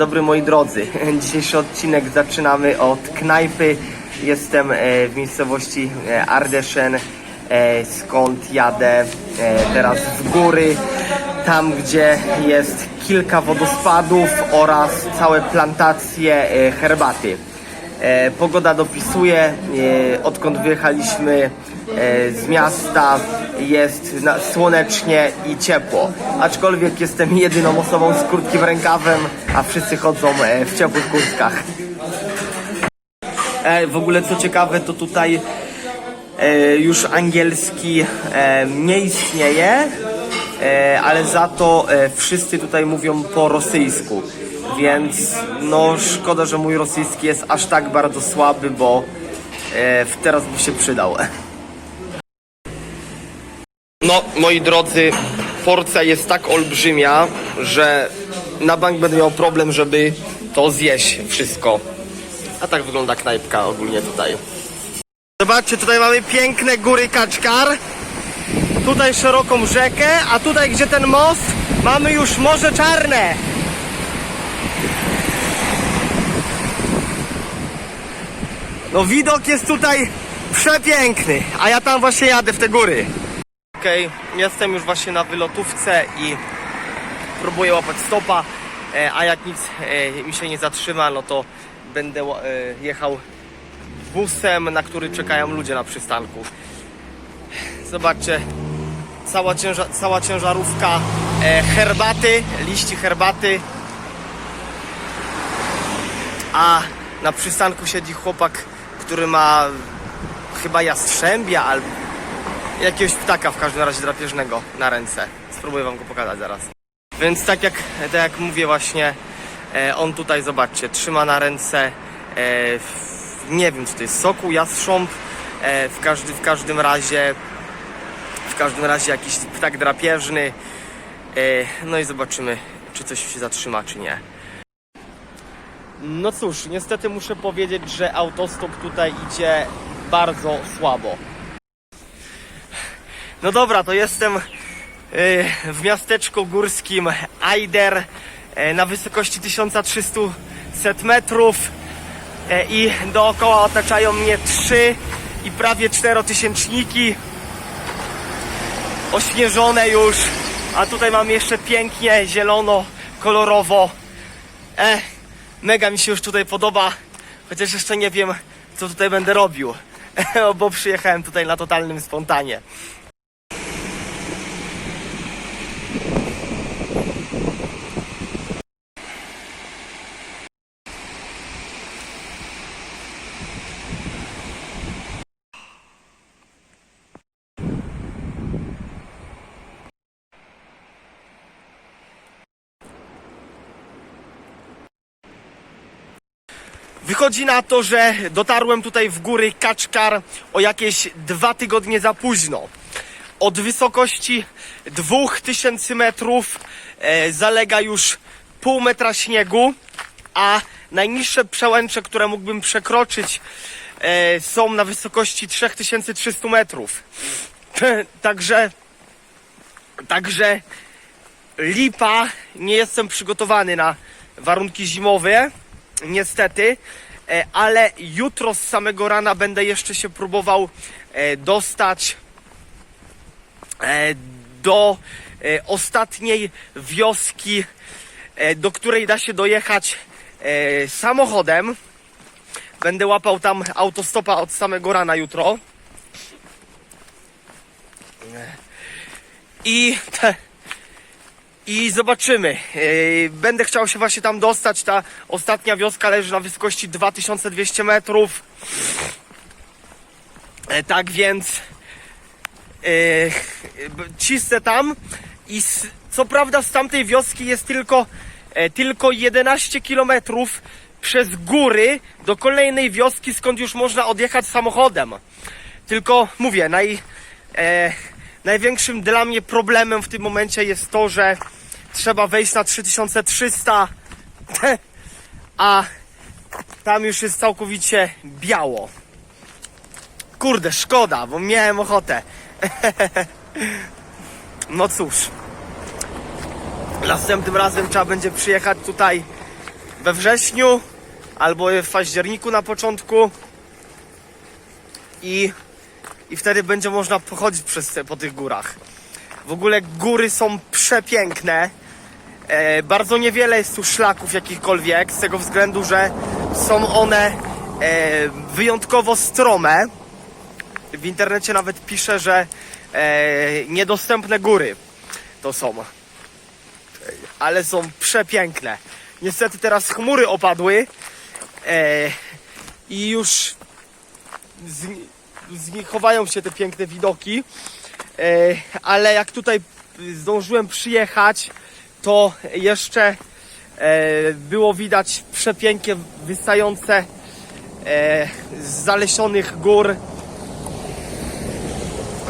dobry moi drodzy. Dzisiejszy odcinek zaczynamy od knajpy. Jestem e, w miejscowości e, Ardeszen, e, skąd jadę teraz w góry, tam gdzie jest kilka wodospadów oraz całe plantacje herbaty. E, Pogoda dopisuje, e, odkąd wyjechaliśmy e, z miasta jest na, słonecznie i ciepło. Aczkolwiek jestem jedyną osobą z krótkim rękawem, a wszyscy chodzą e, w ciepłych kurtkach. E, w ogóle co ciekawe, to tutaj e, już angielski e, nie istnieje, e, ale za to e, wszyscy tutaj mówią po rosyjsku. Więc no szkoda, że mój rosyjski jest aż tak bardzo słaby, bo e, teraz by się przydał. No, moi drodzy, porcja jest tak olbrzymia, że na bank będę miał problem, żeby to zjeść wszystko. A tak wygląda knajpka ogólnie tutaj. Zobaczcie, tutaj mamy piękne góry Kaczkar. Tutaj szeroką rzekę, a tutaj gdzie ten most mamy już Morze Czarne. No widok jest tutaj przepiękny, a ja tam właśnie jadę w te góry. Okej, jestem już właśnie na wylotówce i próbuję łapać stopa, e, a jak nic e, mi się nie zatrzyma, no to będę e, jechał busem, na który czekają ludzie na przystanku. Zobaczcie, cała, cięża, cała ciężarówka herbaty, liści herbaty, a na przystanku siedzi chłopak, który ma chyba jastrzębia albo jakiegoś ptaka w każdym razie drapieżnego na ręce. Spróbuję wam go pokazać zaraz. Więc tak jak, tak jak mówię właśnie, e, on tutaj, zobaczcie, trzyma na ręce, e, nie wiem co to jest, soku, jastrząb, e, w, każdy, w każdym razie, w każdym razie jakiś ptak drapieżny. No i zobaczymy, czy coś się zatrzyma, czy nie. No cóż, niestety muszę powiedzieć, że autostop tutaj idzie bardzo słabo. No dobra, to jestem y, w miasteczku górskim Aider y, na wysokości 1300 metrów y, i dookoła otaczają mnie trzy i prawie czterotysięczniki ośnieżone już, a tutaj mam jeszcze pięknie zielono, kolorowo. E, mega mi się już tutaj podoba, chociaż jeszcze nie wiem, co tutaj będę robił, bo przyjechałem tutaj na totalnym spontanie. Wychodzi na to, że dotarłem tutaj w góry Kaczkar o jakieś dwa tygodnie za późno. Od wysokości 2000 metrów e, zalega już pół metra śniegu, a najniższe przełęcze, które mógłbym przekroczyć e, są na wysokości 3300 metrów. Także, także lipa, nie jestem przygotowany na warunki zimowe, niestety, e, ale jutro z samego rana będę jeszcze się próbował e, dostać e, do ostatniej wioski, do której da się dojechać samochodem. Będę łapał tam autostopa od samego rana jutro. I te, i zobaczymy. Yy, Będę chciał się właśnie tam dostać. Ta ostatnia wioska leży na wysokości 2200 metrów. E, Tak więc b- cisnę tam i co prawda z tamtej wioski jest tylko, e, tylko 11 kilometrów przez góry do kolejnej wioski, skąd już można odjechać samochodem. Tylko mówię, naj, e, największym dla mnie problemem w tym momencie jest to, że trzeba wejść na 3300, a tam już jest całkowicie biało. Kurde, szkoda, bo miałem ochotę. No cóż. Następnym razem trzeba będzie przyjechać tutaj we wrześniu albo w październiku na początku i, i wtedy będzie można pochodzić przez po tych górach. W ogóle góry są przepiękne. E, bardzo niewiele jest tu szlaków jakichkolwiek, z tego względu, że są one e, wyjątkowo strome. W internecie nawet pisze, że e, niedostępne góry to są. Ale są przepiękne. Niestety teraz chmury opadły e, i już z, z nich chowają się te piękne widoki. E, ale jak tutaj zdążyłem przyjechać, to jeszcze e, było widać przepięknie wystające e, z zalesionych gór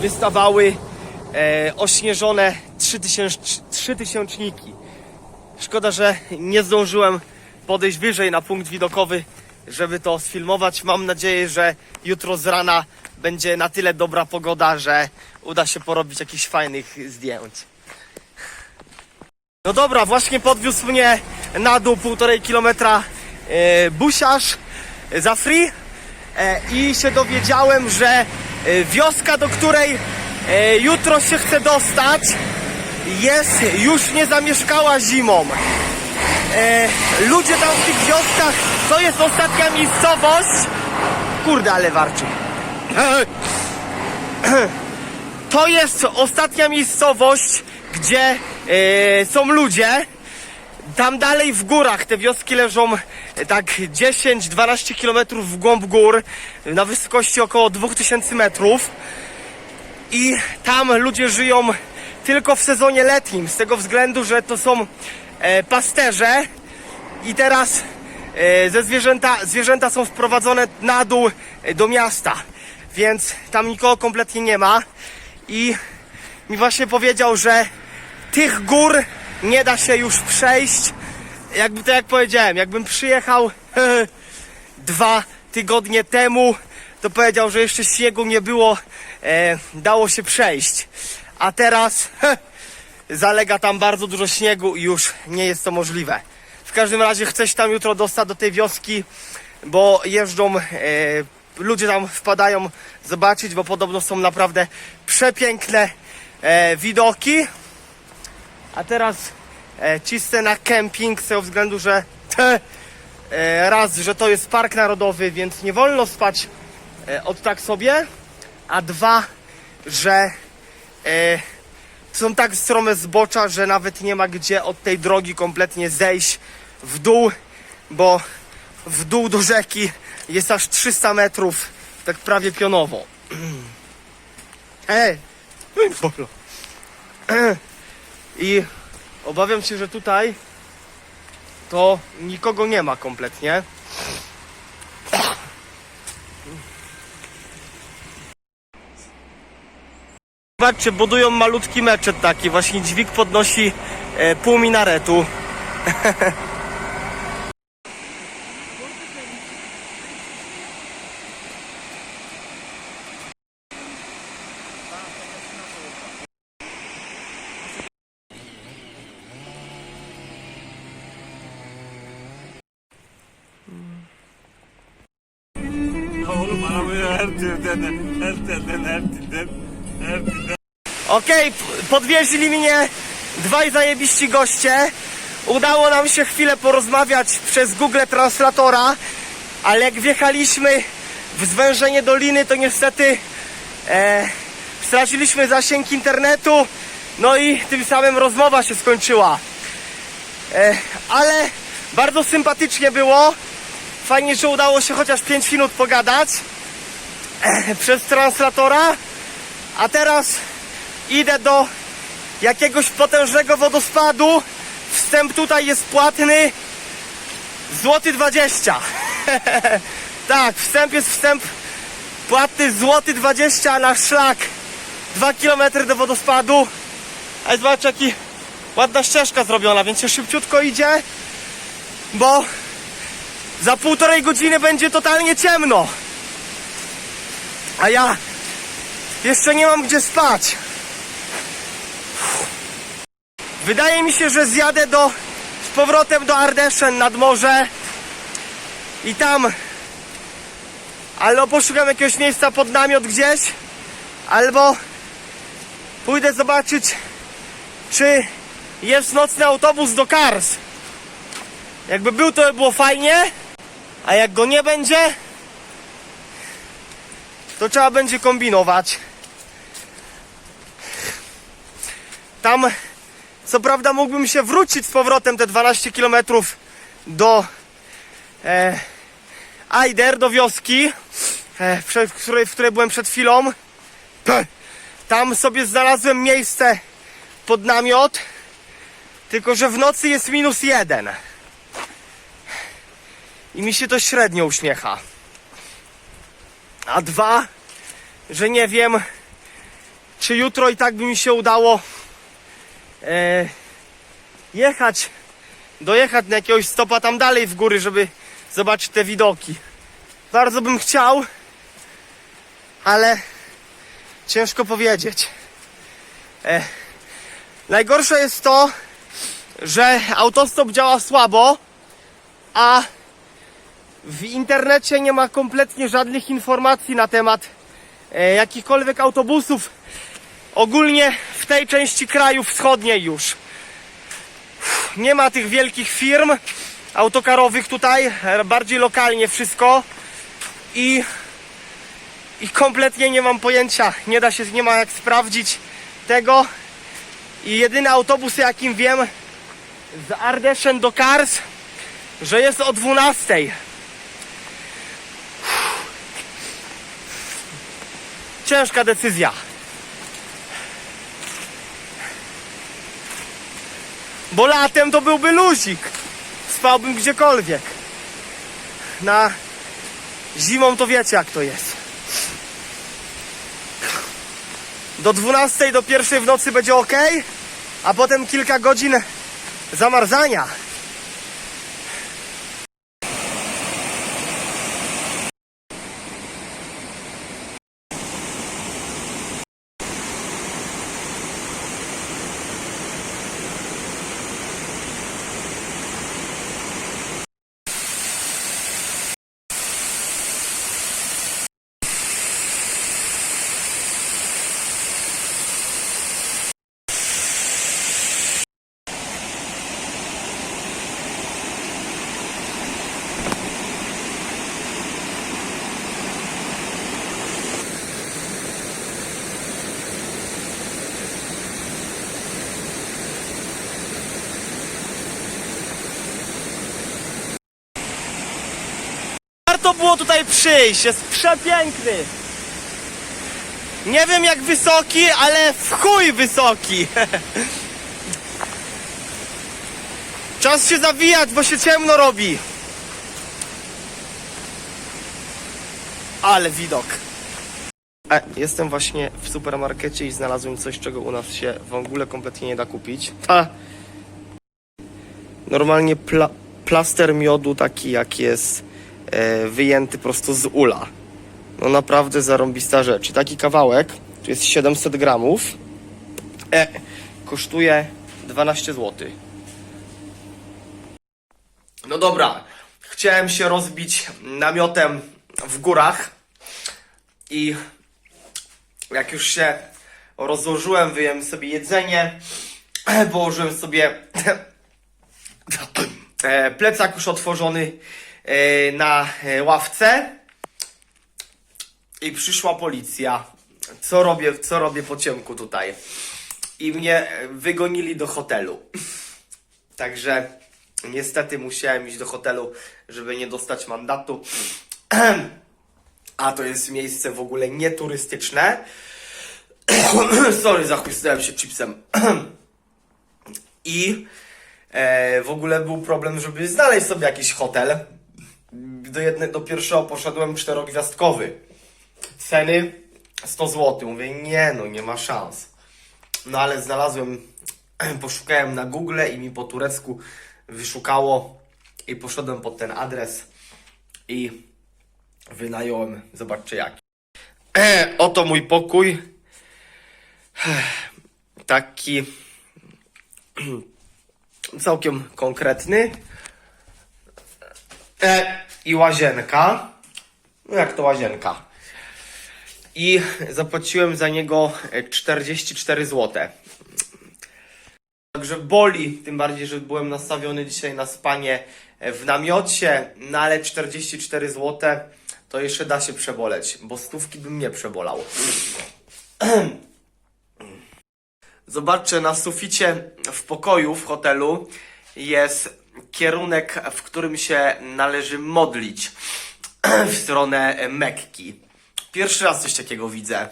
wystawały ośnieżone trzytysięcz- trzytysięczniki. Szkoda, że nie zdążyłem podejść wyżej na punkt widokowy, żeby to sfilmować. Mam nadzieję, że jutro z rana będzie na tyle dobra pogoda, że uda się porobić jakichś fajnych zdjęć. No dobra, właśnie podwiózł mnie na dół półtorej kilometra e, busiarz za free e, i się dowiedziałem, że e, wioska, do której jutro się chcę dostać, jest już nie zamieszkała zimą. E, ludzie tam w tych wioskach, to jest ostatnia miejscowość. Kurde, ale warczy. To jest ostatnia miejscowość, gdzie e, są ludzie. Tam dalej w górach te wioski leżą e, tak 10-12 km w głąb gór na wysokości około 2000 metrów. I tam ludzie żyją tylko w sezonie letnim, z tego względu, że to są pasterze i teraz e, ze zwierzęta, zwierzęta są wprowadzone na dół e, do miasta, więc tam nikogo kompletnie nie ma i mi właśnie powiedział, że tych gór nie da się już przejść. Jakby to jak powiedziałem, jakbym przyjechał dwa tygodnie temu, to powiedział, że jeszcze śniegu nie było, e, dało się przejść. A teraz zalega tam bardzo dużo śniegu i już nie jest to możliwe. W każdym razie chcę się tam jutro dostać do tej wioski, bo jeżdżą, e, ludzie tam wpadają zobaczyć, bo podobno są naprawdę przepiękne e, widoki. A teraz e, cisnę na kemping z tego względu, że te, e, raz, że to jest park narodowy, więc nie wolno spać e, od tak sobie, a dwa, że e, są tak strome zbocza, że nawet nie ma gdzie od tej drogi kompletnie zejść w dół, bo w dół do rzeki jest aż 300 metrów, tak prawie pionowo. Ej! Bolo. I obawiam się, że tutaj to nikogo nie ma kompletnie. Zobaczcie, budują malutki meczet taki, właśnie dźwig podnosi e, pół minaretu. Oğlum arabayı her türden, her türden, her türden. Okej, p- podwieźli mnie dwaj zajebiści goście. Udało nam się chwilę porozmawiać przez Google Translatora, ale jak wjechaliśmy w zwężenie doliny, to niestety e, straciliśmy zasięg internetu, no i tym samym rozmowa się skończyła. E, ale bardzo sympatycznie było. Fajnie, że udało się chociaż 5 minut pogadać e, przez translatora. A teraz idę do jakiegoś potężnego wodospadu. Wstęp tutaj jest płatny. Złoty 20. tak, wstęp jest wstęp płatny złoty 20 na szlak. 2 km do wodospadu. A zobacz jaki ładna ścieżka zrobiona, więc się szybciutko idzie, bo za półtorej godziny będzie totalnie ciemno. A ja jeszcze nie mam gdzie spać. Wydaje mi się, że zjadę do, z powrotem do Ardeszen nad morze i tam albo poszukam jakiegoś miejsca pod namiot gdzieś, albo pójdę zobaczyć, czy jest nocny autobus do Kars. Jakby był, to by było fajnie, a jak go nie będzie, to trzeba będzie kombinować. Tam, co prawda, mógłbym się wrócić z powrotem te 12 km do e, Aider, do wioski, e, w, której, w której byłem przed chwilą. Tam sobie znalazłem miejsce pod namiot, tylko że w nocy jest minus jeden. I mi się to średnio uśmiecha. A dwa, że nie wiem, czy jutro i tak by mi się udało e, jechać, dojechać na jakiegoś stopa tam dalej w góry, żeby zobaczyć te widoki. Bardzo bym chciał, ale ciężko powiedzieć. E, najgorsze jest to, że autostop działa słabo, a w internecie nie ma kompletnie żadnych informacji na temat e, jakichkolwiek autobusów. Ogólnie w tej części kraju wschodniej już. Nie ma tych wielkich firm autokarowych tutaj, e, bardziej lokalnie wszystko. I, I kompletnie nie mam pojęcia, nie da się, nie ma jak sprawdzić tego. I jedyny autobus jakim wiem z Ardeszen do Kars, że jest o 12. Ciężka decyzja. Bo latem to byłby luzik. Spałbym gdziekolwiek. Na zimą to wiecie jak to jest. Do 12 do pierwszej w nocy będzie ok, a potem kilka godzin zamarzania. Warto było tutaj przyjść, jest przepiękny. Nie wiem jak wysoki, ale w chuj wysoki. Czas się zawijać, bo się ciemno robi. Ale widok. E, jestem właśnie w supermarkecie i znalazłem coś, czego u nas się w ogóle kompletnie nie da kupić. A normalnie pla plaster miodu taki jak jest wyjęty prosto z ula. No naprawdę zarąbista rzecz. I taki kawałek, tu jest 700 gramów, e, kosztuje 12 zł. No dobra, chciałem się rozbić namiotem w górach i jak już się rozłożyłem, wyjąłem sobie jedzenie, położyłem sobie e, plecak już otworzony e, na e, ławce i przyszła policja. Co robię, co robię po ciemku tutaj? I mnie e, wygonili do hotelu. Także niestety musiałem iść do hotelu, żeby nie dostać mandatu. A to jest miejsce w ogóle nieturystyczne. Sorry, zachłysnąłem się chipsem. I e, w ogóle był problem, żeby znaleźć sobie jakiś hotel. Do, jedne, do pierwszego poszedłem czterogwiazdkowy. Ceny 100 zł. Mówię, nie no, nie ma szans. No ale znalazłem, poszukałem na Google i mi po turecku wyszukało i poszedłem pod ten adres i wynająłem, zobaczcie jaki. Oto mój pokój. Taki całkiem konkretny. E, I łazienka. No jak to łazienka? I zapłaciłem za niego e, 44 zł. Także boli, tym bardziej, że byłem nastawiony dzisiaj na spanie e, w namiocie, no ale 44 zł to jeszcze da się przeboleć, bo stówki bym nie przebolał. Zobaczcie, na suficie w pokoju w hotelu jest kierunek, w którym się należy modlić w stronę Mekki. Pierwszy raz coś takiego widzę.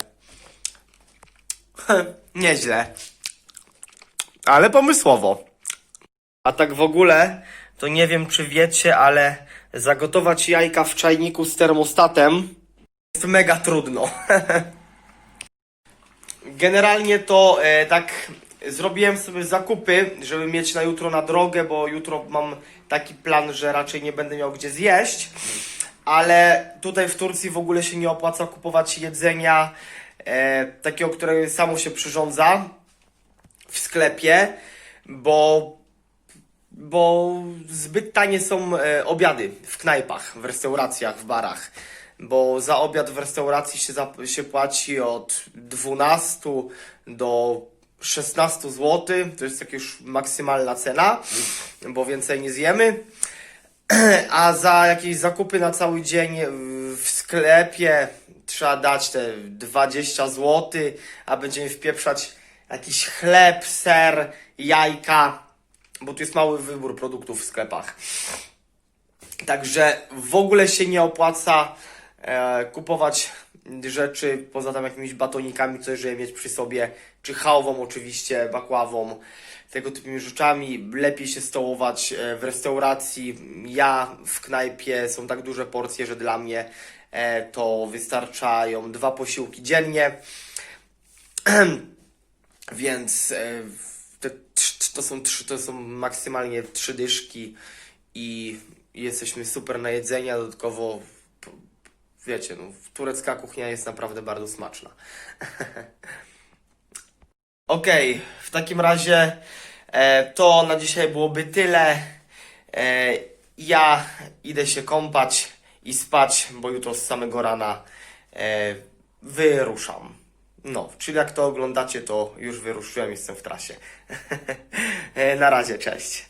Nieźle. Ale pomysłowo. A tak w ogóle, to nie wiem czy wiecie, ale zagotować jajka w czajniku z termostatem jest mega trudno. Generalnie to e, tak zrobiłem sobie zakupy, żeby mieć na jutro na drogę, bo jutro mam taki plan, że raczej nie będę miał gdzie zjeść. Ale tutaj w Turcji w ogóle się nie opłaca kupować jedzenia e, takiego, które samo się przyrządza w sklepie, bo, bo zbyt tanie są e, obiady w knajpach, w restauracjach, w barach. Bo za obiad w restauracji się, za, się płaci od 12 do 16 zł. To jest taka już maksymalna cena, bo więcej nie zjemy. A za jakieś zakupy na cały dzień w sklepie trzeba dać te 20 zł, a będziemy wpieprzać jakiś chleb, ser, jajka, bo tu jest mały wybór produktów w sklepach. Także w ogóle się nie opłaca e, kupować rzeczy poza tam jakimiś batonikami, coś, żeby mieć przy sobie, czy chałwą oczywiście, bakławą, tego typymi rzeczami. Lepiej się stołować e, w restauracji. Ja w knajpie są tak duże porcje, że dla mnie e, to wystarczają dwa posiłki dziennie. Więc e, te, to, są, trzy- to są maksymalnie trzy dyszki i jesteśmy super na jedzenie, dodatkowo wiecie, no, turecka kuchnia jest naprawdę bardzo smaczna. Okej, w takim razie e, to na dzisiaj byłoby tyle. E, ja idę się kąpać i spać, bo jutro z samego rana e, wyruszam. No, czyli jak to oglądacie, to już wyruszyłem, jestem w trasie. E, na razie, cześć.